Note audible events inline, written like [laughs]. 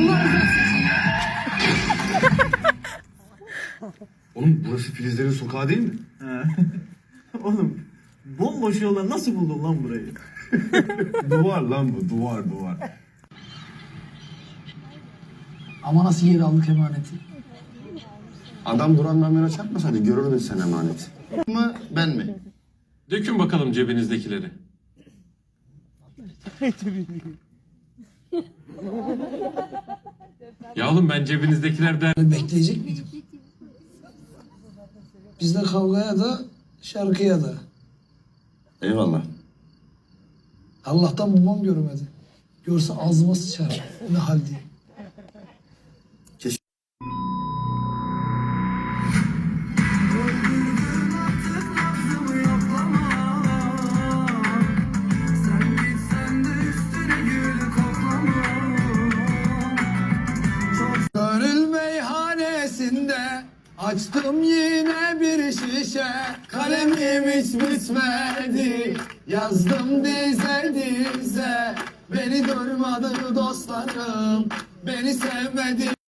Allah Oğlum burası Filizlerin sokağı değil mi? [laughs] Oğlum bomboş yolda nasıl buldun lan burayı? [laughs] duvar lan bu duvar duvar. Ama nasıl geri aldık emaneti? Adam duran kamera çarpmasaydı görürdün sen emaneti. Mı ben mi? Dökün bakalım cebinizdekileri. [laughs] ya oğlum ben cebinizdekilerden bekleyecek miydim? Bizde kavgaya da şarkıya da. Eyvallah. Allah'tan babam görmedi. Görse ağzıma sıçar. Ne hal diye. Açtım yine bir şişe Kalemim hiç bitmedi. Yazdım dize dize Beni durmadı dostlarım Beni sevmedi